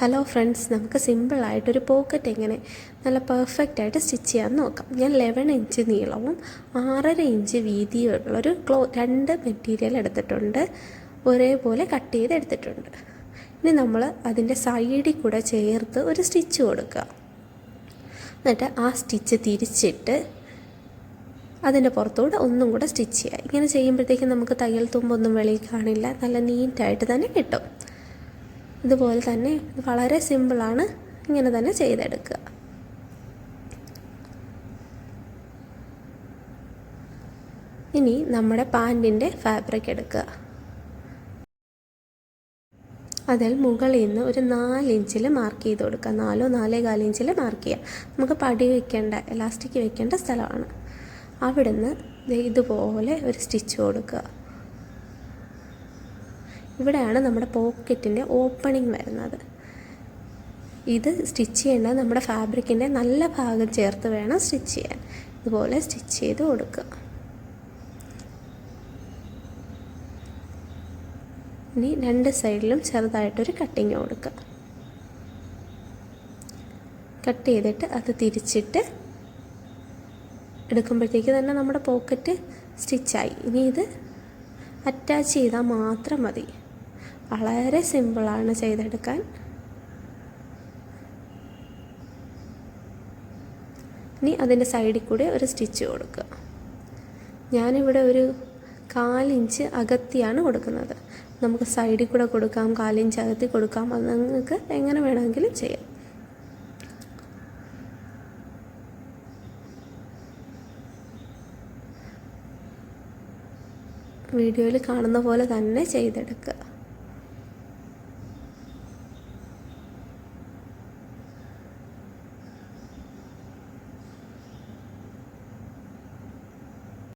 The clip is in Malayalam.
ഹലോ ഫ്രണ്ട്സ് നമുക്ക് സിമ്പിളായിട്ടൊരു പോക്കറ്റ് എങ്ങനെ നല്ല പെർഫെക്റ്റ് ആയിട്ട് സ്റ്റിച്ച് ചെയ്യാൻ നോക്കാം. ഞാൻ ലെവൻ ഇഞ്ച് നീളവും ആറര ഇഞ്ച് വീതിയുള്ളൊരു ക്ലോ രണ്ട് മെറ്റീരിയൽ എടുത്തിട്ടുണ്ട്. ഒരേപോലെ കട്ട് ചെയ്ത് എടുത്തിട്ടുണ്ട്. ഇനി നമ്മൾ അതിന്റെ സൈഡിൽ കൂടെ ചേർത്ത് ഒരു സ്റ്റിച്ച് കൊടുക്കുക. എന്നിട്ട് ആ സ്റ്റിച്ച് തിരിച്ചിട്ട് അതിന്റെ പുറത്തൂടെ ഒന്നും കൂടെ സ്റ്റിച്ച് ചെയ്യുക. ഇങ്ങനെ ചെയ്യുമ്പോഴത്തേക്കും നമുക്ക് തയ്യൽ തുമ്പൊന്നും വെളിയിൽ കാണില്ല. നല്ല നീറ്റായിട്ട് തന്നെ കിട്ടും. ഇതുപോലെ തന്നെ വളരെ സിമ്പിളാണ് ഇങ്ങനെ തന്നെ ചെയ്തെടുക്കുക. ഇനി നമ്മുടെ പാന്റിന്റെ ഫാബ്രിക് എടുക്കുക. അതിൽ മുകളിൽ നിന്ന് ഒരു നാലിഞ്ചിൽ മാർക്ക് ചെയ്ത് കൊടുക്കുക. നാലോ നാലേ കാലിഞ്ചിൽ മാർക്ക് ചെയ്യുക. നമുക്ക് പടി വെക്കേണ്ട എലാസ്റ്റിക് വെക്കേണ്ട സ്ഥലമാണ്. അവിടുന്ന് ഇതുപോലെ ഒരു സ്റ്റിച്ച് കൊടുക്കുക. ഇവിടെയാണ് നമ്മുടെ പോക്കറ്റിന്റെ ഓപ്പണിംഗ് വരുന്നത്. ഇത് സ്റ്റിച്ച് ചെയ്യേണ്ടത് നമ്മുടെ ഫാബ്രിക്കിന്റെ നല്ല ഭാഗം ചേർത്ത് വേണം സ്റ്റിച്ച് ചെയ്യാൻ. ഇതുപോലെ സ്റ്റിച്ച് ചെയ്ത് കൊടുക്കുക. ഇനി രണ്ട് സൈഡിലും ചെറുതായിട്ടൊരു കട്ടിങ് കൊടുക്കുക. കട്ട് ചെയ്തിട്ട് അത് തിരിച്ചിട്ട് എടുക്കുമ്പോഴത്തേക്ക് തന്നെ നമ്മുടെ പോക്കറ്റ് സ്റ്റിച്ചായി ഇനി ഇത് അറ്റാച്ച് ചെയ്താൽ മാത്രം മതി. വളരെ സിമ്പിളാണ് ചെയ്തെടുക്കാൻ. ഇനി അതിന്റെ സൈഡിൽ കൂടെ ഒരു സ്റ്റിച്ച് കൊടുക്കുക. ഞാനിവിടെ ഒരു കാലിഞ്ച് അകത്തിയാണ് കൊടുക്കുന്നത്. നമുക്ക് സൈഡിൽ കൂടെ കൊടുക്കാം കാലിഞ്ച് അകത്തി കൊടുക്കാം. അത് നിങ്ങൾക്ക് എങ്ങനെ വേണമെങ്കിലും ചെയ്യാം. വീഡിയോയിൽ കാണുന്ന പോലെ തന്നെ ചെയ്തെടുക്കുക.